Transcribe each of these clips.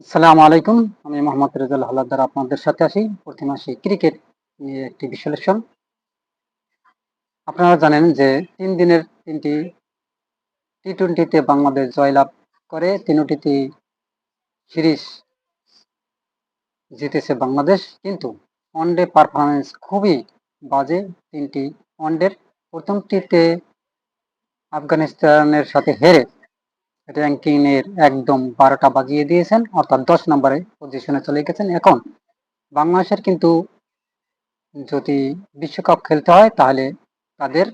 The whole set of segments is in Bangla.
আসসালামু আলাইকুম। আমি মোহাম্মদ রেজাল হালাদার আপনাদের সাথে আসি প্রতি মাসে ক্রিকেট নিয়ে একটি বিশ্লেষণ। আপনারা জানেন যে তিন দিনের তিনটি টি টোয়েন্টিতে বাংলাদেশ জয়লাভ করে, তিনটিতে সিরিজ জিতেছে বাংলাদেশ। কিন্তু ওয়ানডে পারফরমেন্স খুবই বাজে তিনটি ওয়ানডের প্রথমটিতে আফগানিস্তানের সাথে হেরে র্যাঙ্কিং এর একদম বারোটা বাজিয়ে দিয়েছেন, অর্থাৎ দশ নম্বরে পজিশনে চলে গেছেন। এখন বাংলাদেশের কিন্তু যদি বিশ্বকাপ খেলতে হয়, তাহলে তাদের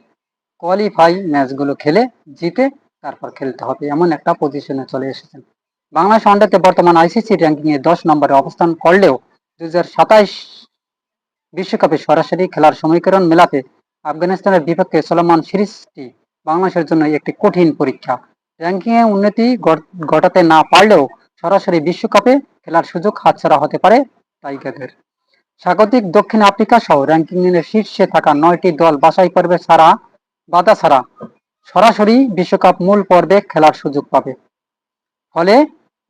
কোয়ালিফাই ম্যাচগুলো খেলে জিতে তারপর খেলতে হবে, এমন একটা পজিশনে চলে এসেছেন। বাংলাদেশ ওয়ানডেতে বর্তমান আইসিসি র্যাঙ্কিং এ দশ নম্বরে অবস্থান করলেও দু হাজার সাতাইশ বিশ্বকাপে সরাসরি খেলার সমীকরণ মেলাতে আফগানিস্তানের বিপক্ষে চলমান সিরিজটি বাংলাদেশের জন্য একটি কঠিন পরীক্ষা। র্যাঙ্কিংয়ে উন্নতি ঘটাতে না পারলেও সরাসরি বিশ্বকাপে খেলার সুযোগ হাতছাড়া হতে পারে টাইগারদের। স্বাগতিক দক্ষিণ আফ্রিকা সহ র্যাঙ্কিং এর শীর্ষে থাকা নয়টি দল বাছাই পর্বে ছাড়া, বাধা ছাড়া সরাসরি বিশ্বকাপ মূল পর্বে খেলার সুযোগ পাবে। ফলে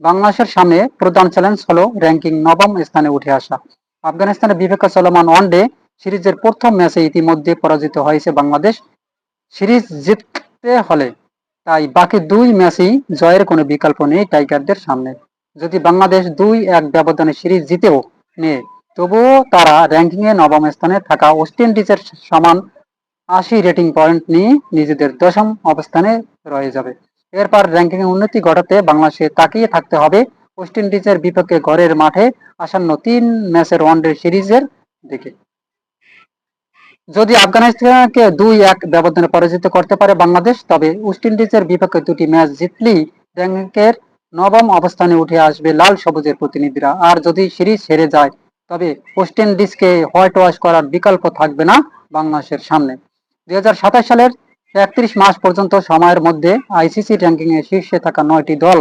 বাংলাদেশের সামনে প্রধান চ্যালেঞ্জ হলো র্যাঙ্কিং নবম স্থানে উঠে আসা। আফগানিস্তানের বিপক্ষে চলমান ওয়ানডে সিরিজের প্রথম ম্যাচে ইতিমধ্যে পরাজিত হয়েছে বাংলাদেশ। সিরিজ জিততে হলে তাই বাকি দুই ম্যাচেই জয়ের কোনো বিকল্প নেই টাইগারদের সামনে। যদি বাংলাদেশ দুই এক ব্যবধানে সিরিজ জিতেও নেয়, তবুও তারা র্যাঙ্কিংয়ে নবম স্থানে থাকা ওয়েস্ট ইন্ডিজের সমান আশি রেটিং পয়েন্ট নিয়ে নিজেদের দশম অবস্থানে রয়ে যাবে। এরপর র্যাঙ্কিংয়ে উন্নতি ঘটাতে বাংলাদেশে তাকিয়ে থাকতে হবে ওয়েস্ট ইন্ডিজের বিপক্ষে ঘরের মাঠে আসন্ন তিন ম্যাচের ওয়ানডে সিরিজের দিকে। যদি আফগানিস্তানকে দুই এক ব্যবধানে পরাজিত করতে পারে বাংলাদেশ, তবে ওয়েস্ট ইন্ডিজের বিপক্ষে দুটি ম্যাচ জিতলেই র্যাঙ্কের নবম অবস্থানে উঠে আসবে লাল সবুজের প্রতিনিধিরা। আর যদি সিরিজ হেরে যায়, তবে ওয়েস্ট ইন্ডিজকে হোয়াইট ওয়াশ করার বিকল্প থাকবে না বাংলাদেশের সামনে। দুই হাজার সাতাশ সালের একত্রিশ মাস পর্যন্ত সময়ের মধ্যে আইসিসি র্যাঙ্কিং এ শীর্ষে থাকা নয়টি দল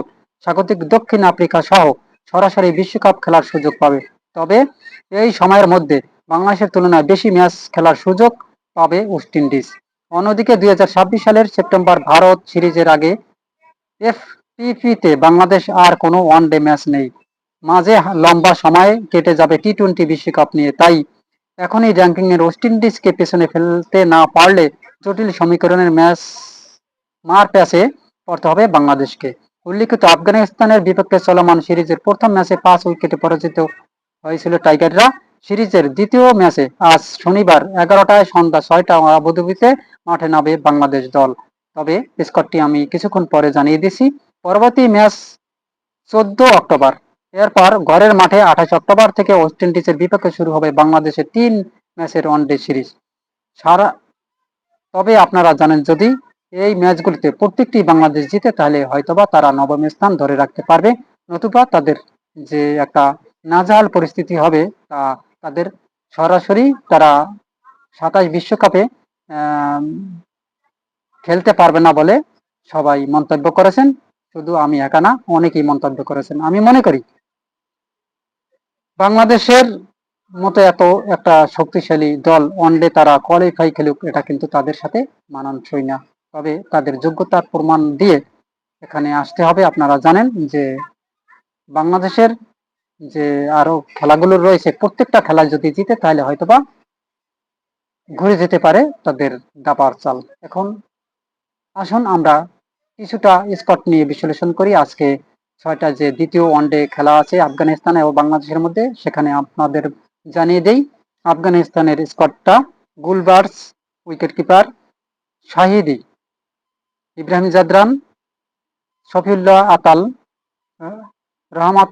স্বাগতিক দক্ষিণ আফ্রিকা সহ সরাসরি বিশ্বকাপ খেলার সুযোগ পাবে। তবে এই সময়ের মধ্যে বাংলাদেশের তুলনায় বেশি ম্যাচ খেলার সুযোগ পাবে ওয়েস্ট ইন্ডিজ। অন্যদিকে দুই সালের সেপ্টেম্বর ভারত সিরিজের আগে এফটিপিতে বাংলাদেশ আর কোনো ওয়ান ডে ম্যাচ নেই। মাঝে লম্বা সময় কেটে যাবে টি টোয়েন্টি বিশ্বকাপ নিয়ে। তাই এখনই র্যাঙ্কিং এর ওয়েস্ট ইন্ডিজকে পেছনে ফেলতে না পারলে জটিল সমীকরণের ম্যাচ, মার প্যাসে পড়তে হবে বাংলাদেশকে। উল্লিখিত আফগানিস্তানের বিপক্ষে চলমান সিরিজের প্রথম ম্যাচে পাঁচ উইকেটে পরাজিত হয়েছিল টাইগাররা। সিরিজের দ্বিতীয় ম্যাচে আজ শনিবার এগারোটায় সন্ধ্যা ছয়টা আবুধাবিতে মাঠে নামে বাংলাদেশ দল। তবে স্কটটি আমি কিছুক্ষণ পরে জানিয়ে দিছি। পরবর্তী ম্যাচ চোদ্দ অক্টোবর। এরপর ঘরের মাঠে আঠাশ অক্টোবর থেকে ওয়েস্ট ইন্ডিজের বিপক্ষে শুরু হবে বাংলাদেশের তিন ম্যাচের ওয়ানডে সিরিজ। সারা তবে আপনারা জানেন, যদি এই ম্যাচগুলিতে প্রত্যেকটি বাংলাদেশ জিতে, তাহলে হয়তোবা তারা নবম স্থান ধরে রাখতে পারবে। নতুবা তাদের যে একটা নাজাল পরিস্থিতি হবে, তা তাদের সরাসরি তারা সাতাশ বিশ্বকাপে খেলতে পারবে না বলে সবাই মন্তব্য করেছেন। শুধু আমি একা না, অনেকেই মন্তব্য করেছেন। আমি মনে করি বাংলাদেশের মতো এত একটা শক্তিশালী দল ওয়ানডে তারা কোয়ালিফাই খেলুক, এটা কিন্তু তাদের সাথে মানানসই না। তবে তাদের যোগ্যতার প্রমাণ দিয়ে এখানে আসতে হবে। আপনারা জানেন যে বাংলাদেশের যে আরও খেলাগুলো রয়েছে, প্রত্যেকটা খেলা যদি জিতে তাহলে হয়তোবা ঘুরে যেতে পারে তাদের দাপার চাল। এখন আসুন আমরা কিছুটা স্কট নিয়ে বিশ্লেষণ করি। আজকে ছয়টা যে দ্বিতীয় ওয়ানডে খেলা আছে আফগানিস্তান এবং বাংলাদেশের মধ্যে, সেখানে আপনাদের জানিয়ে দেই, আফগানিস্তানের স্কটটা গুলবার্স উইকেট কিপার শাহিদি, ইব্রাহিম জাদরান, শফিউল্লাহ আতাল রহমত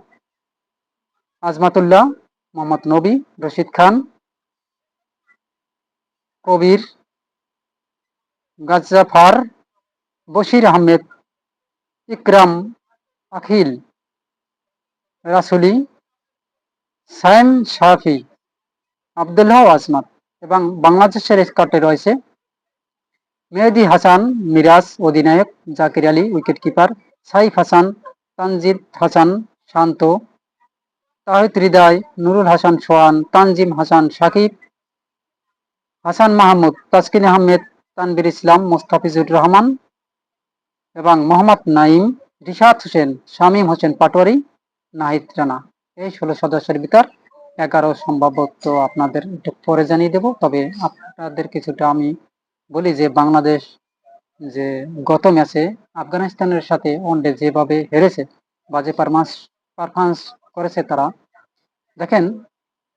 আজমাতুল্লাহ, মোহাম্মদ নবী, রশিদ খান, কবির গাজাফার বশির আহমেদ, ইকরাম, আখিল, রাসুলি, সাইম শাফি আবদুল্লাহ আজমাত এবং বাংলাদেশের স্কটে রয়েছে মেহেদি হাসান, মিরাজ, অধিনায়ক, জাকির আলী উইকেট কিপার সাইফ হাসান, তানজিদ হাসান, শান্ত তাহিদ হৃদয় নুরুল হাসান সোহান, তানজিম হাসান সাকিব, হাসান মাহমুদ, তাসকিন আহমেদ, তানবির ইসলাম, মোস্তাফিজুর রহমান এবং মোহাম্মদ নাইম রিশাদ হোসেন, শামীম হোসেন পাটোয়ারি, নাহিদ রানা। এই ষোলো সদস্যের ভিতর এগারো সম্ভবত আপনাদের একটু পরে জানিয়ে দেব, তবে আপনাদের কিছুটা আমি বলি যে বাংলাদেশ যে গত ম্যাচে আফগানিস্তানের সাথে ওয়ানডে যেভাবে হেরেছে, বাজে পারফরমেন্স পারফরমেন্স করেছে তারা। দেখেন,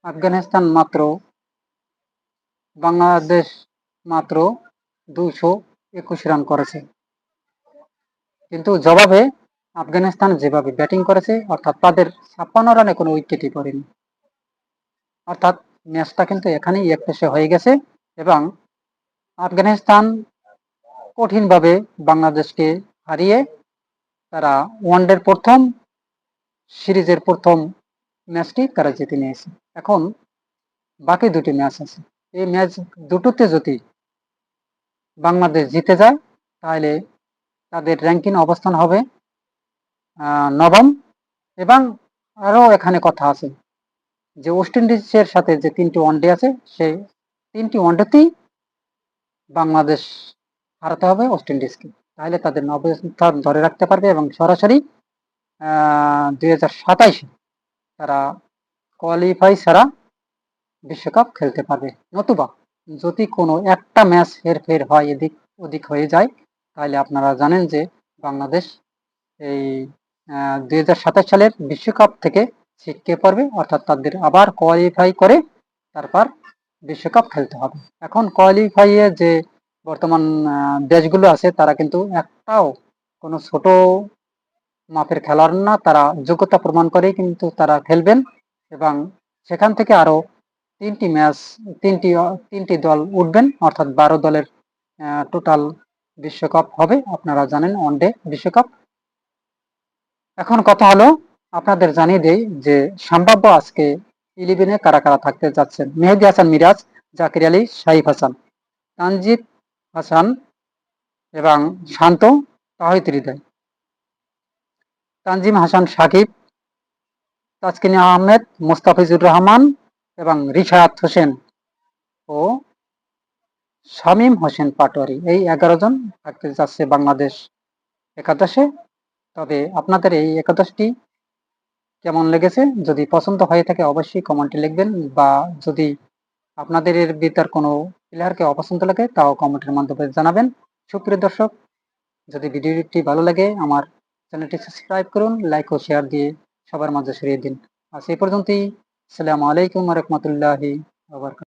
আফগানিস্তান মাত্র, বাংলাদেশ মাত্র দুশো একুশ রান করেছে। কিন্তু জবাবে আফগানিস্তান যেভাবে ব্যাটিং করেছে, অর্থাৎ তাদের ছাপ্পান্ন রানে কোনো উইকেটই পড়েনি অর্থাৎ ম্যাচটা কিন্তু এখানেই একপেশে হয়ে গেছে এবং আফগানিস্তান কঠিনভাবে বাংলাদেশকে হারিয়ে তারা ওয়ানডের প্রথম সিরিজের প্রথম ম্যাচটি তারা জিতে নিয়েছে? এখন বাকি দুটি ম্যাচ আছে। এই ম্যাচ দুটোতে যদি বাংলাদেশ জিতে যায়, তাহলে তাদের র্যাঙ্কিং অবস্থান হবে নবম। এবং আরও এখানে কথা আছে যে ওয়েস্ট ইন্ডিজের সাথে যে তিনটি ওয়ানডে আছে, সেই তিনটি ওয়ানডেতেই বাংলাদেশ হারাতে হবে ওয়েস্ট ইন্ডিজকে তাহলে তাদের নবস্থান ধরে রাখতে পারবে এবং সরাসরি দুই হাজার সাতাইশে তারা কোয়ালিফাই ছাড়া বিশ্বকাপ খেলতে পারবে। নতুবা যদি কোনো একটা ম্যাচ হেরফের হয় এদিক, ওদিক হয়ে যায়, তাহলে আপনারা জানেন যে বাংলাদেশ এই দুই হাজার সাতাশ সালের বিশ্বকাপ থেকে ছিটকে পড়বে, অর্থাৎ তাদের আবার কোয়ালিফাই করে তারপর বিশ্বকাপ খেলতে হবে। এখন কোয়ালিফাইয়ে যে বর্তমান দেশগুলো আছে, তারা কিন্তু একটাও কোনো ছোট মাপের খেলোয়াড় না, তারা যোগ্যতা প্রমাণ করে কিন্তু তারা খেলবেন এবং সেখান থেকে আরও তিনটি ম্যাচ, তিনটি তিনটি দল উঠবেন, অর্থাৎ বারো দলের টোটাল বিশ্বকাপ হবে, আপনারা জানেন ওয়ানডে বিশ্বকাপ। এখন কথা হলো, আপনাদের জানিয়ে দেই যে সম্ভাব্য আজকে ইলেভেনে কারা কারা থাকতে যাচ্ছেন? মেহেদি হাসান, মিরাজ, জাকির আলী, শাহিফ হাসান, তানজিদ হাসান এবং শান্ত তাহিদ হৃদয়। তানজিম হাসান সাকিব, তাসকিন আহমেদ, মোস্তাফিজুর রহমান এবং রিশাদ হোসেন ও শামীম হোসেন পাটোয়ারি। এই এগারো জন থাকতে যাচ্ছে বাংলাদেশ একাদশে। তবে আপনাদের এই একাদশটি কেমন লেগেছে? যদি পছন্দ হয়ে থাকে অবশ্যই কমেন্টে লিখবেন বা যদি আপনাদের এর কোনো প্লেয়ারকে অপছন্দ লাগে তাও কমেন্টের মাধ্যমে জানাবেন। সুপ্রিয় দর্শক, যদি ভিডিওটি ভালো লাগে, আমার চ্যানেলটি সাবস্ক্রাইব করুন লাইক ও শেয়ার দিয়ে সবার মাঝে সরিয়ে দিন আজ এই পর্যন্তই আসসালামু আলাইকুম রহমতুল্লাহি